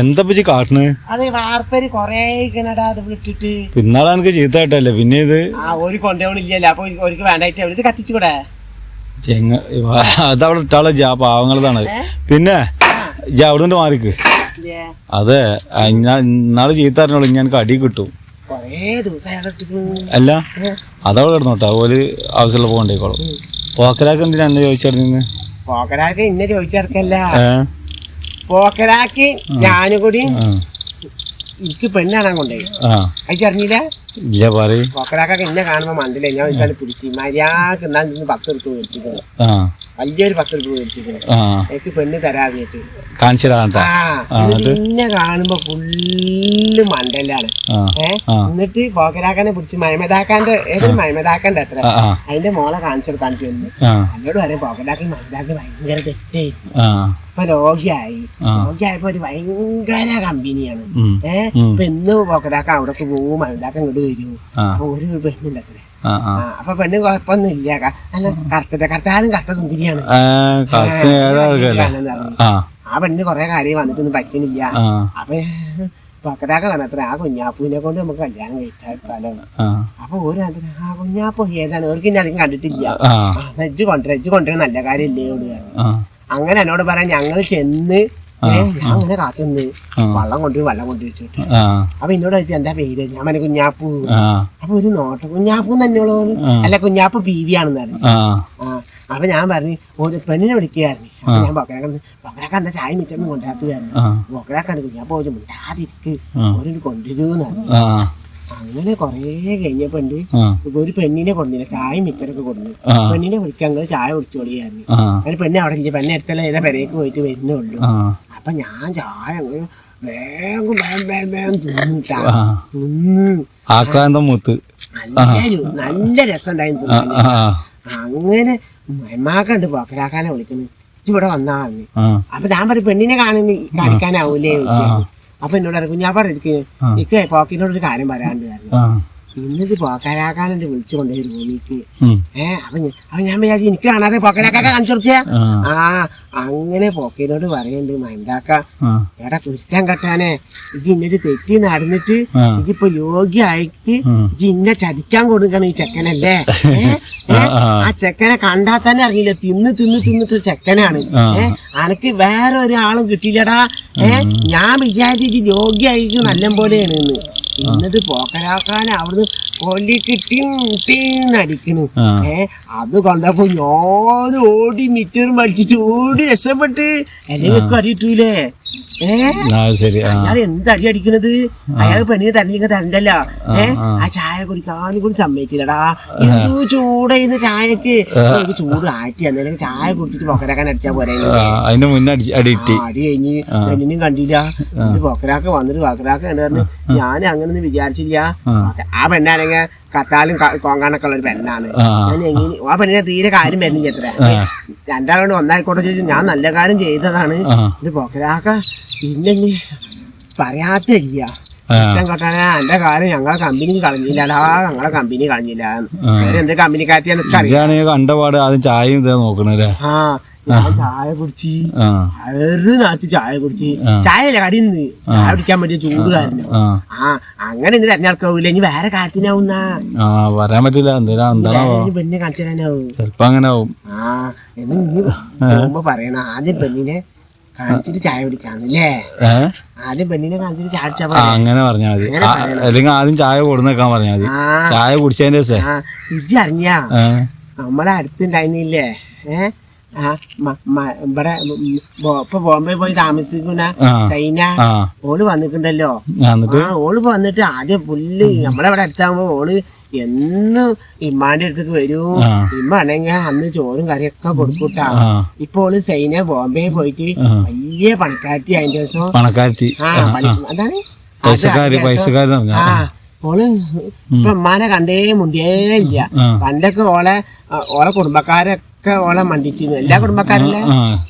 എന്താ പറ്റി കാട്ടണ്? അത് വാർപ്പര് കൊറേ ഇരിക്കണടാ അത് വിട്ടിട്ട്. പിന്നാളെ എനിക്ക് ചീത്തായിട്ടല്ലേ പിന്നെ ഇത്? ഒരു കൊണ്ടുപോകണില്ലല്ലോ അപ്പൊ ഒരു വേണ്ടായിട്ട് ഇത് കത്തിച്ചുകൂടെ? ചെങ്ങ അതവിടെ ഇട്ടാളെ ജാ പാവങ്ങളതാണ്. പിന്നെ ജാ അവിടെ നിന്ന് മാറിക്ക്? അതെ ഇന്നാൾ ചീത്ത അറിഞ്ഞോളൂ ഞാൻ അടി കിട്ടും. അല്ല അതവിടെ കിടന്നോട്ടെ ഓൽ ആവശ്യമുള്ള പോകണ്ടേക്കോളും. പോക്കരാക്ക് എന്തിനാണ് ചോദിച്ചിരുന്നു പോക്കരാക്ക് ഇന്നെ ചോദിച്ചിറക്കല്ല ഏ? പോക്കരാക്ക് ഞാനും കൂടി എനിക്ക് പെണ്ണാണ് കൊണ്ടേ അയച്ചറിഞ്ഞില്ല ഇല്ല പറയ്. പോക്കരാക്കൊക്കെ ഇന്നെ കാണുമ്പോ മണ്ടില്ല ഞാൻ വെച്ചാൽ പിടിച്ച് മര്യാദയ്ക്ക് നിന്ന് പത്ത് എടുത്ത് മേടിച്ചിട്ടുണ്ട് വലിയൊരു പത്ത് എനിക്ക് പെണ്ണ് എന്നെ കാണുമ്പോ ഫുള്ള് മണ്ടലാണ്. ആ എന്നിട്ട് പോക്കരാക്കാനെ പിടിച്ച് മയമതാക്കാന്റെ ഏതൊരു മയമതാക്കണ്ട അത്ര. അതിന്റെ മോളെ കാണിച്ചു കാണിച്ചു വന്നു ആ. എന്നോട് പറയാം പോക്കരാക്കി മയമതാക്കി ഭയങ്കര തെറ്റേ. ഇപ്പൊ രോഗിയായി. രോഗിയായപ്പോ ഒരു ഭയങ്കര കമ്പനിയാണ്. ഏഹ്. ഇപ്പൊ ഇന്ന് പോക്കരാക്ക അവിടേക്ക് പോവും മയമതാക്ക ഇങ്ങോട്ട് വരൂ. അപ്പൊ ഒരു പെണ്ണുണ്ടത്രേ അപ്പൊ പെണ്ണ് കുഴപ്പമൊന്നും ഇല്ല. ക- അല്ല കറുത്തിട്ട് കറുത്താലും കറുത്ത സുന്ദരിയാണ്. ആ പെണ്ണിന് കൊറേ കാര്യം വന്നിട്ടൊന്നും പറ്റുന്നില്ല ആ. അപ്പൊ പക്കരാക്ക പറഞ്ഞത്ര ആ കുഞ്ഞാപ്പൂവിനെ കൊണ്ട് നമുക്ക് കല്യാണം കഴിച്ചാലോ അപ്പൊ ഒരു അതിന് ആ കുഞ്ഞാപ്പൂ ഏതാണ്? അവർക്ക് ഇനി അധികം കണ്ടിട്ടില്ല. ആ കൊണ്ടുവരാം എന്നാ ഇജ്ജ് കൊണ്ടുവരാൻ നല്ല കാര്യമില്ലേ ആ. അങ്ങനെ എന്നോട് പറയാൻ ഞങ്ങൾ ചെന്ന് ഞാൻ അങ്ങനെ കാത്തുനിന്ന്. വള്ളം കൊണ്ടുപോയി വെള്ളം കൊണ്ടു വെച്ചിട്ട്. അപ്പൊ എന്നോട് ചോദിച്ചു എന്താ പേര്? ഞാൻ മനെ കുഞ്ഞാപ്പു. അപ്പൊ ഒരു നോട്ടം കുഞ്ഞാപ്പു തന്നെയുള്ളൂ അല്ല കുഞ്ഞാപ്പ് പി വി ആണെന്ന് പറഞ്ഞു അപ്പൊ ഞാൻ പറഞ്ഞു ഒരു പെണ്ണിനെ വിളിക്കുകയായിരുന്നു. അപ്പൊ ഞാൻ ബൊക്കരാക്ക ബൊക്കരാക്ക എന്താ ചായ മിച്ചൊന്നും കൊണ്ടാക്കുകയായിരുന്നു പൊക്കരാക്കാൻ ബൊക്കരാക്കാണ് പോയി ചോദിച്ചു മിണ്ടാതിരിക്ക്. ഒരു കൊണ്ടുവരൂന്ന് പറഞ്ഞു. അങ്ങനെ കൊറേ കഴിഞ്ഞപ്പോ ഉണ്ട് ഒരു പെണ്ണിനെ കൊണ്ടില്ല ചായ മിച്ചറൊക്കെ കൊടുന്നു പെണ്ണിനെ വിളിക്കാൻ ചായ കുടിച്ചോളിയായിരുന്നു. അങ്ങനെ പെണ്ണ് അവിടെ ഇല്ല പെണ്ണ് എടുത്തല്ല ഏതാ പെരേക്ക് പോയിട്ട് വരുന്നേ ഉള്ളൂ അപ്പൊ ഞാൻ ചായ അങ്ങനെ വേഗം വേഗം വേഗം വേഗം ആ. തിന്ന്. ആക്രാന്തം മുത്ത്? നല്ല രു- നല്ല രസം ഉണ്ടായിരുന്നു ആ. ആ. അങ്ങനെ എമ്മാക്കണ്ട് പോക്കരാക്കാനെ വിളിക്കുന്നു ഇജ്ജ് ഇവിടെ വന്നാ പറഞ്ഞു ആ. അപ്പൊ ഞാൻ പറയും പെണ്ണിനെ കാണുന്ന കാണിക്കാനാവൂലേ ചോദിച്ചു അപ്പൊ എന്നോട് പറഞ്ഞു ഞാൻ പറഞ്ഞിരിക്കുന്നു ആ. എനിക്ക് പോക്കിനോട് ഒരു കാര്യം പറയാണ്ട് പറഞ്ഞു ആ. ഇന്നിത് പോക്കരാക്കാനെ വിളിച്ചു കൊണ്ടുപോയി റൂമിക്ക് ഉം. ഏഹ് അപ്പൊ ഞാൻ- അപ്പൊ ഞാൻ വിചാരിച്ചു എനിക്ക് കാണാതെ പോക്കരാക്കാക്ക കാണിച്ചു കൊടുക്കുക ആ. അങ്ങനെ പോക്കിനോട് പറയണ്ട് മൈൻഡാക്ക എടാ കുരുത്തം കെട്ടാനെ. ജിന്നൊരു ഇന്നൊരു തെറ്റി നടന്നിട്ട് ഇതിപ്പോ യോഗ്യായിട്ട് ജിന്നെ ഇജ്ജ് ഇന്നെ ചതിക്കാൻ കൊടുക്കണം ഈ ചെക്കനല്ലേ? ആ, ചെക്കനെ കണ്ടാ തന്നെ അറിയില്ല. തിന്ന് തിന്ന് തിന്നിട്ട് ചെക്കനാണ്. ഏഹ് അനക്ക് വേറെ ഒരാളും കിട്ടിയില്ലടാ. ഏ? ഞാൻ വിചാരിച്ചു യോഗ്യായിരിക്കും നല്ല പോലെയാണ് എന്നിട്ട് പോക്കരാക്കാൻ അവിടുന്ന് കൊല്ലി കിട്ടി അടിക്കണു ആ. ഏ അത് കണ്ടപ്പോ ഞാൻ ഓടി മിച്ചറും മടിച്ചിട്ട് ഓടി രക്ഷപ്പെട്ട്. എന്നെ ആ. ശരി അയാൾ എന്ത് അടി അടിക്കണത്? അയാൾ പെണ്ണിനെ തരഞ്ഞിങ്ങ തരണ്ടല്ലോ. ഏ? ആ. ചായ കുടിക്കാനും കൂടി സമ്മതിച്ചില്ലടാ. എന്തോ ചൂടായിരുന്ന ചായക്ക്? ചൂട് ആറ്റി അന്നേരം ചായ കുടിച്ചിട്ട് പൊക്കരാക്കാൻ അടിച്ചാ പോരെ ആ, അതിന്റെ മുന്നേ അടി കഴിഞ്ഞ് പെണ്ണിനും കണ്ടില്ല. പൊക്കരാക്ക വന്നിട്ട് പൊക്കരാക്ക കണ്ടു പറഞ്ഞു ഞാൻ അങ്ങനൊന്നും വിചാരിച്ചില്ല. ആ. പെണ്ണാണെങ്കിൽ കത്താലും ക- കോങ്ങാനൊക്കെ ഉള്ള ഒരു പെണ്ണാണ് ഞാൻ എങ്ങനെ ആ പെണ്ണിനെ തീരെ കാര്യം വരുന്നില്ല എത്ര രണ്ടാളോട് ഒന്നായിക്കോട്ടെ ചോദിച്ചു ഞാൻ നല്ല കാര്യം ചെയ്തതാണ്. ഇത് പൊക്കരാക്ക പിന്നെ പറയാത്തില്ല. ആ. ഇഷ്ടം കൊട്ടാനെ എന്റെ കാര്യം ഞങ്ങളെ കമ്പനി കളഞ്ഞില്ലടാ. ഞങ്ങളെ കമ്പനി കളഞ്ഞില്ല. എന്ത് ഇതാണെങ്കിൽ കണ്ടപാട് ആദ്യം ചായയും നോക്കണല്ലേ? ആ. ഞാൻ ചായ കുടിച്ച് അറ് നാച്ച് ചായ കുടിച്ച്. ആ. ചായ അല്ല കടിന്ന് ചായ കുടിക്കാൻ പറ്റിയ ചൂട് കാരണം. ആ. അങ്ങനെ ഇന്ന് തെരഞ്ഞെടുക്കാവൂല ഇനി വേറെ കാര്യത്തിനാവുന്ന പറ്റില്ല. എന്തിനാ എന്താണോ പെണ്ണിനെ കാണിച്ചു തരാനാവും ചെലപ്പോ അങ്ങനെ ആവും ആ എന്ന് നീ പോകുമ്പോ പറയണ. ആദ്യം പെണ്ണിനെ കാണിച്ചിട്ട് ചായ കുടിക്കാന്നല്ലേ? ആദ്യം പെണ്ണിനെ കാണിച്ചിട്ട് ചായ കുടിച്ചാ അങ്ങനെ പറഞ്ഞാ മതി. അല്ലെങ്കിൽ ആദ്യം ചായ കൊടുന്നേക്കാൻ പറഞ്ഞാ മതി. ചായ കുടിച്ചതിന്റെ ഇജ്ജ് അറിഞ്ഞാ? നമ്മളെ അടുത്തുണ്ടായിരുന്നില്ലേ? ഏ? ആ മ- മ- ഇവിടെ ഇപ്പൊ ബോംബെ പോയി താമസിക്കുന്ന സൈന ഓൾ വന്നിട്ടുണ്ടല്ലോ. ഓൾ വന്നിട്ട് ആദ്യം പുല്ല് നമ്മളവിടെ അടുത്താകുമ്പോ ഓൾ എന്നും ഇമ്മാന്റെ അടുത്തേക്ക് വരൂ. ഇമ്മ ആണെങ്കിൽ അന്ന് ചോറും കറിയൊക്കെ കൊടുക്കൂട്ടാ. ഇപ്പൊ ഓൾ സൈന ബോംബെ പോയിട്ട് വലിയ പണക്കാരത്തി അതിന്റെ ദിവസം. പണക്കാരത്തി. അതാണ് അത് പൈസക്കാര് പൈസക്കാര് ആ. ഓൾ ഇപ്പൊ ഉമ്മാനെ കണ്ടേ മുണ്ടിയേ ഇല്ല. പണ്ടൊക്കെ ഓളെ ഓളെ കുടുംബക്കാരൊക്കെ ഒക്കെ ഓളെ മണ്ടിച്ചിരുന്നു. എല്ലാ കുടുംബക്കാരല്ല?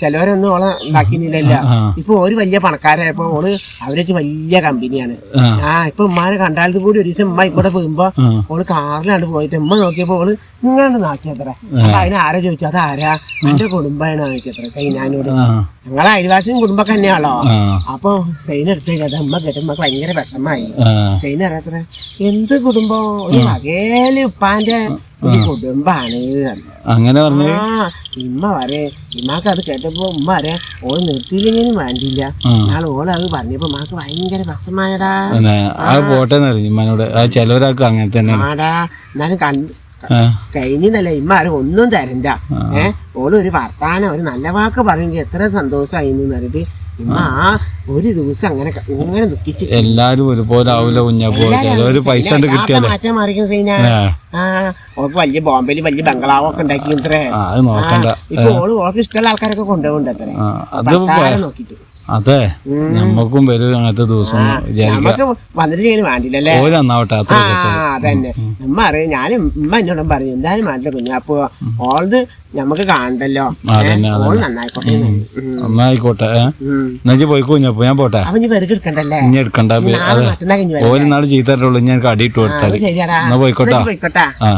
ചിലവരൊന്നും ഓളെ ഉണ്ടാക്കിയില്ല ഇപ്പൊ ഒരു വലിയ പണക്കാരായപ്പോ ഓൾ അവരൊക്കെ വലിയ കമ്പനിയാണ്. ആ. ഇപ്പൊ ഉമ്മാനെ കണ്ടാലത്ത് കൂടി ഒരു ദിവസം ഉമ്മ ഇവിടെ പോകുമ്പോ ഓൾ കാറിലാണ് പോയിട്ട് ഉമ്മ നോക്കിയപ്പോ ഓൾ ഇങ്ങാണ്ട് നാക്കിയത്ര. അപ്പൊ അതിനാരാ ആരാ ചോദിച്ചു അത് ആരാ എന്റെ കുടുംബമാണ് ചോദിച്ചത്ര ചൈനാനോട് ഞങ്ങളെ അയൽവാസിയും കുടുംബൊക്കെ തന്നെയാണല്ലോ. അപ്പൊ സൈൻ എടുത്തേക്ക് അത് അമ്മ കേട്ട് ഉമ്മക്ക് ഭയങ്കര വിഷമായി. സൈന സൈൻ അറിയാത്ര എന്ത് കുടുംബം? ഒരു മകേൽ ഉപ്പാന്റെ ഒരു കുടുംബാണ്. അങ്ങനെ പറഞ്ഞു? ആ ഇമ്മ പറയേ ഇമ്മക്ക് അത് കേട്ടപ്പോ ഉമ്മ പറയാ ഓൾ നിർത്തിയില്ലെങ്കിലും വേണ്ടിയില്ല നാളെ ഓൾ അത് പറഞ്ഞപ്പോ മാക്ക് ഭയങ്കര വിഷമായടാ. പോട്ടെ ഉമ്മനോട് അത് അങ്ങനെ തന്നെ ആടാ എന്നാലും കണ്ട് കഴിഞ്ഞില്ല ഇമ്മ ആരും ഒന്നും തരണ്ട. ഏ? ഓൾ ഒരു വർത്താനം ഒരു നല്ല വാക്ക് പറഞ്ഞെങ്കിൽ എത്ര സന്തോഷമായി എന്ന് പറഞ്ഞിട്ട് ഉമ്മ ആ. ഒരു ദിവസം അങ്ങനെ അങ്ങനെ ഇങ്ങനെ ദുഃഖിച്ച് എല്ലാരും ഒരുപോലെ ആവില്ല കുഞ്ഞപ്പോ ചിലവര് പൈസ മാറ്റം മാറിക്കുന്ന സൈന. ആ. ഓൾക്ക് വലിയ ബോംബെയിൽ വലിയ ബംഗ്ലാവൊക്കെ ഉണ്ടാക്കി ഇത്രേ ഇപ്പൊ ഓൾ ഓൾക്ക് ഇഷ്ടമുള്ള ആൾക്കാരൊക്കെ കൊണ്ടുപോകണ്ടത്രേ നോക്കിട്ട് അതെ. നമുക്കും നമ്മക്കും വരും അങ്ങനത്തെ ദിവസം വന്നിട്ട് അതന്നെ. ഉമ്മ അറിയാം ഞാനും ഉമ്മ എന്നോടും പറഞ്ഞു എന്തായാലും വേണ്ട കുഞ്ഞു? അപ്പൊ ഓൾത് നമുക്ക് കാണണ്ടല്ലോ. നന്നായിക്കോട്ടെ. എന്ന് പോയി കുഞ്ഞപ്പോ ഞാൻ പോട്ടെ. ഇനി എടുക്കണ്ട. ഓര് നാളെ ചീത്തട്ടുള്ളൂ ഞാൻ കടിയിട്ട് കൊടുത്താൽ എന്നാ പോയിക്കോട്ടാ? പോയിക്കോട്ടാ. ആ.